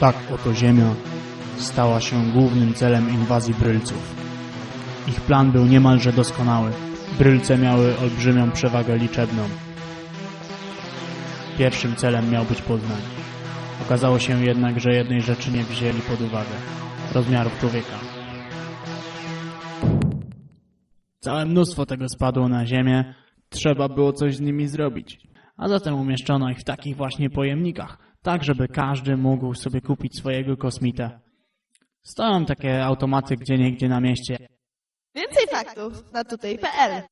Tak oto Ziemia stała się głównym celem inwazji Brylców. Ich plan był niemalże doskonały. Brylce miały olbrzymią przewagę liczebną. Pierwszym celem miał być Poznań. Okazało się jednak, że jednej rzeczy nie wzięli pod uwagę. Rozmiarów człowieka. Całe mnóstwo tego spadło na ziemię. Trzeba było coś z nimi zrobić. A zatem umieszczono ich w takich właśnie pojemnikach, tak żeby każdy mógł sobie kupić swojego kosmita. Stoją takie automaty gdzie niegdzie na mieście. Więcej faktów na tutaj.pl